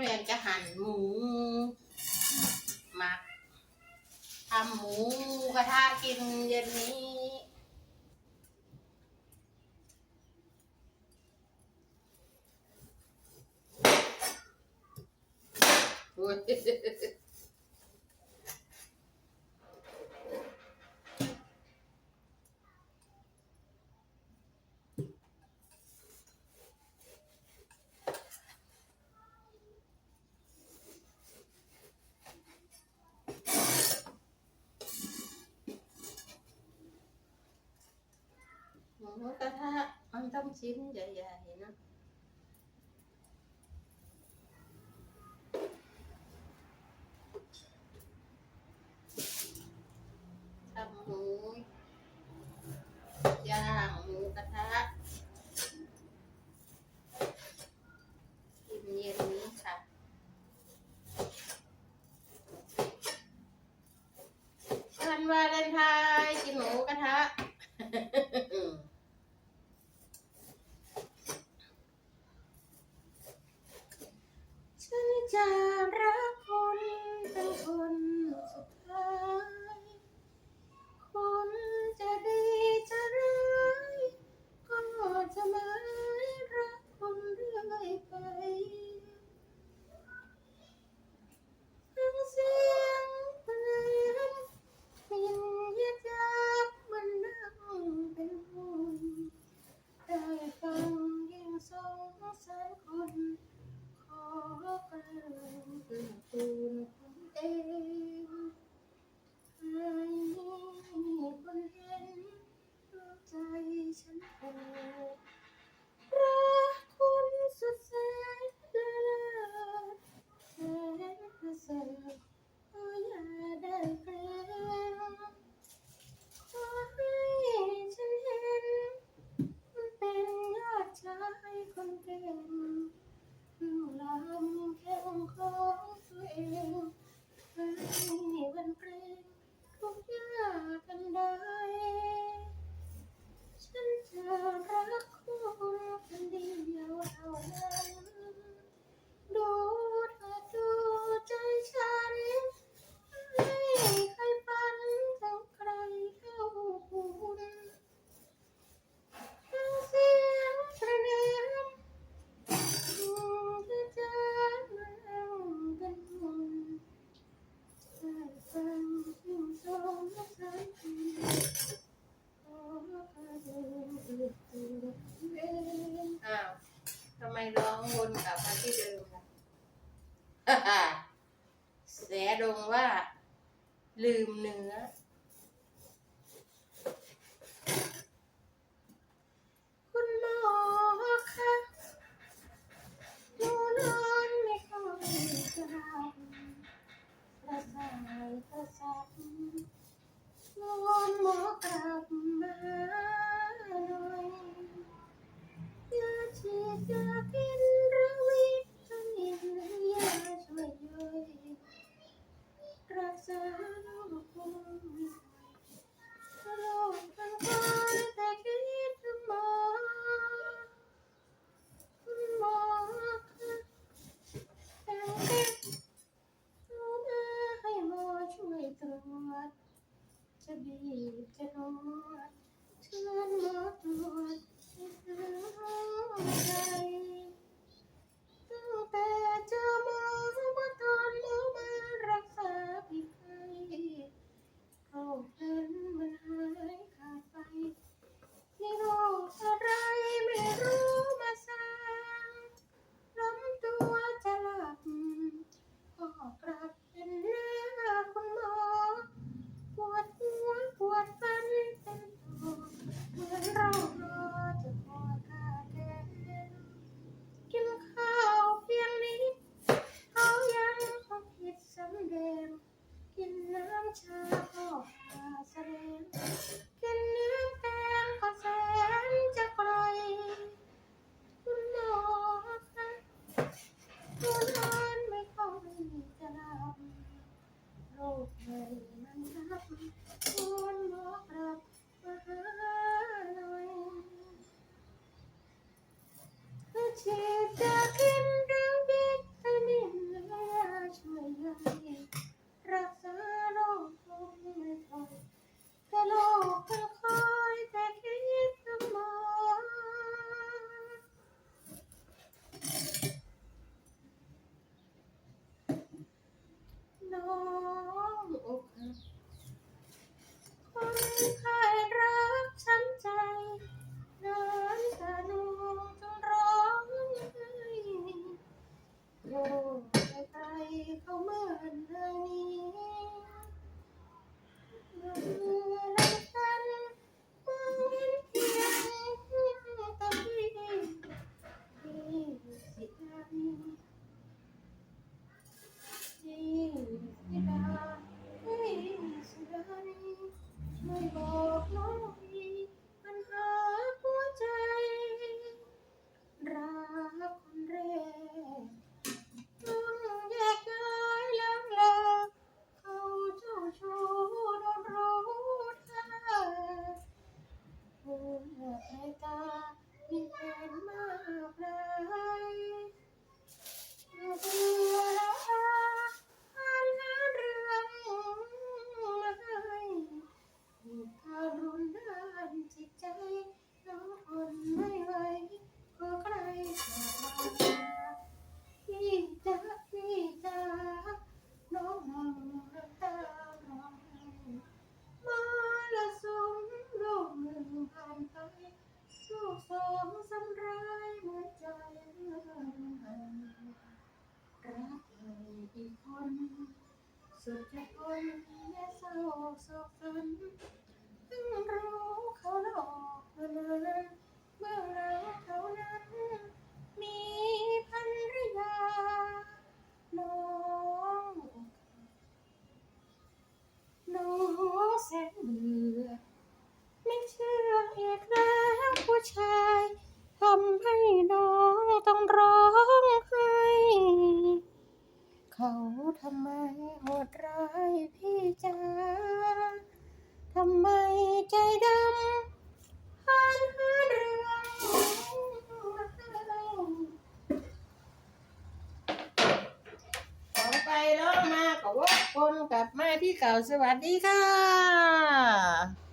เรียนจะหั่นหมูหมักทำหมูกระทะกินเย็นนี้โอ้ย หมูกระทะมันต้องชิ้นใหญ่ๆนะทำหมูย่างหมูกระทะกินเย็นนี้ค่ะวันวาเลนไทน์กินหมูกระทะ จะรักคนเป็นคน แสดงว่า ลืมเนื้อ คุณหมอคะ ชาก็หาแสดงกินเนื้อแดงก็แสนจะไกลคุณหมอคะคุณนอนไม่คยมีจะหลัโรคใหมันนับคุณหอกลับมหาหน่อยคือชีตจ องสำร้ายเมื่อใจรักใครอีกคน สุดจะทนและเศร้าโศกสนเพิ่งรู้เขาหลอกเธอ เก่าสวัสดีค่ะ